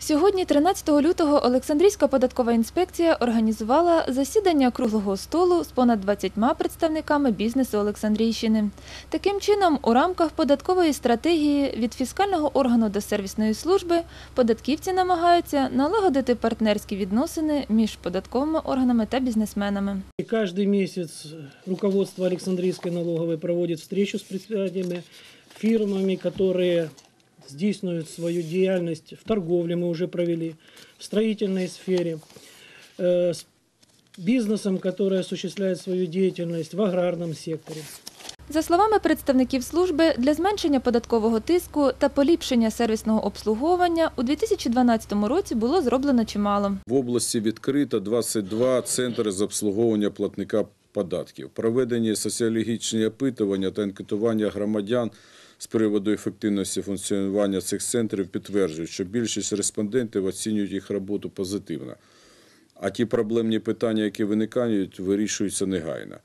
Сьогодні, 13 лютого, Олександрійська податкова інспекція організувала засідання круглого столу з понад 20 представниками бізнесу Олександрійщини. Таким чином, у рамках податкової стратегії від фіскального органу до сервісної служби податківці намагаються налагодити партнерські відносини між податковими органами та бізнесменами. Каждый месяц руководство Александрийской налоговой проводит встречу с предприятиями, фирмами, которые здійснюють свою деятельность в торговле, мы уже провели, в строительной сфере, э, с бизнесом, который осуществляет свою деятельность в аграрном секторе. За словами представників служби, для зменшення податкового тиску та поліпшення сервісного обслуговування у 2012 році було зроблено чимало. В області відкрито 22 центри з обслуговування платника податків. Проведені соціологічні опитування та анкетування громадян з приводу ефективності функціонування цих центрів підтверджують, що більшість респондентів оцінюють їх роботу позитивно. А ті проблемні питання, які виникають, вирішуються негайно.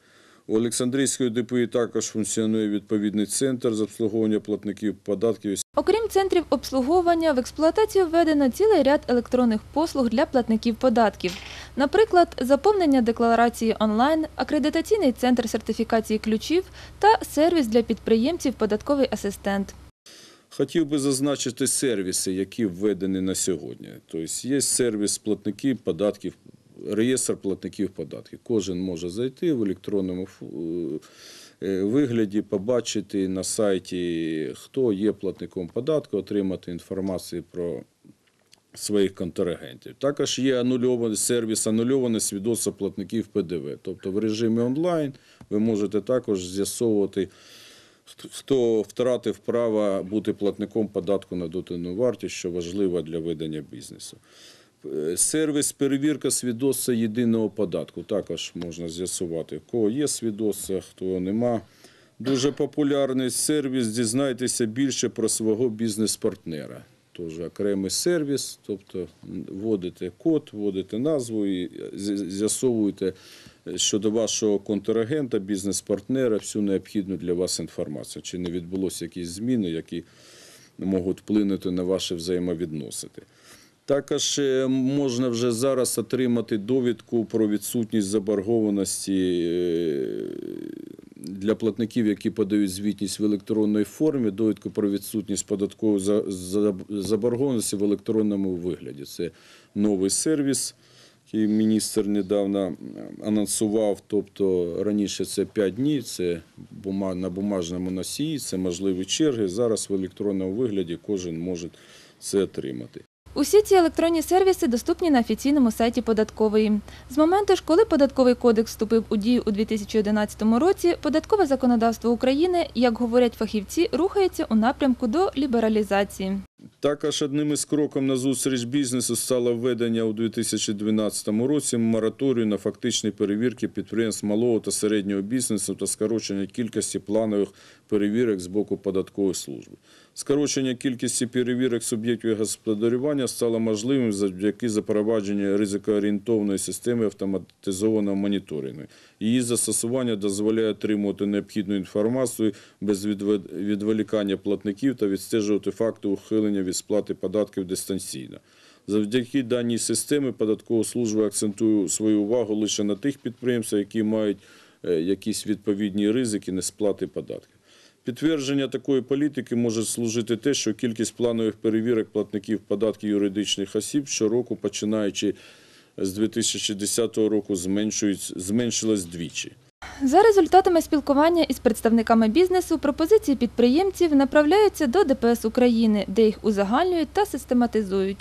У Олександрійської ДПІ також функціонує відповідний центр з обслуговування платників податків Окрім центрів обслуговування, в експлуатацію введено цілий ряд електронних послуг для платників податків. Наприклад, заповнення декларації онлайн, акредитаційний центр сертифікації ключів та сервіс для підприємців податковий асистент. Хотів би зазначити сервіси, які введені на сьогодні. Тобто є сервіс платників податків, реєстр платників податків. Кожен може зайти в електронному е, вигляді, побачити на сайті, хто є платником податку, отримати інформацію про своїх контрагентів. Також є анульований сервіс анульоване свідоцтво платників ПДВ. Тобто в режимі онлайн ви можете також з'ясовувати, хто- втратив право бути платником податку на додану вартість, що важливо для ведення бізнесу. Е, Сервіс перевірка свідоцтва єдиного податку. Також можна з'ясувати, в кого є свідоцтво, хто нема. Дуже популярний сервіс. Дізнайтеся більше про свого бізнес-партнера. Тож окремий сервіс, тобто вводите код, вводите назву і з- з'ясовуєте е, щодо вашого контрагента, бізнес-партнера всю необхідну для вас інформацію. Чи не відбулося якісь зміни, які можуть вплинути на ваші взаємовідносини. Також е, можна вже зараз отримати довідку про відсутність заборгованості е, для платників, які подають звітність в електронній формі, довідку про відсутність податкової за- за- заборгованості в електронному вигляді. Це новий сервіс, який міністр недавно анонсував. Тобто раніше це 5 днів, це на бумажному носії, це можливі черги. Зараз в електронному вигляді кожен може це отримати. Усі ці електронні сервіси доступні на офіційному сайті податкової. З моменту ж, коли податковий кодекс вступив у дію у 2011 році, податкове законодавство України, як говорять фахівці, рухається у напрямку до лібералізації. Також одним із кроків на зустріч бізнесу стало введення у 2012 році мораторію на фактичні перевірки підприємств малого та середнього бізнесу та скорочення кількості планових перевірок з боку податкової служби. Скорочення кількості перевірок суб'єктів господарювання стало можливим завдяки запровадженню ризикоорієнтовної системи автоматизованого моніторингу. Її застосування дозволяє отримувати необхідну інформацію без відволікання платників та відстежувати факти ухилення від сплати податків дистанційно. Завдяки даній системі податкова служба акцентує свою увагу лише на тих підприємствах, які мають е, якісь відповідні ризики несплати податків. Підтвердження такої політики може служити те, що кількість планових перевірок платників податків юридичних осіб щороку, починаючи з 2010 року, зменшилась двічі. За результатами спілкування із представниками бізнесу, пропозиції підприємців направляються до ДПС України, де їх узагальнюють та систематизують.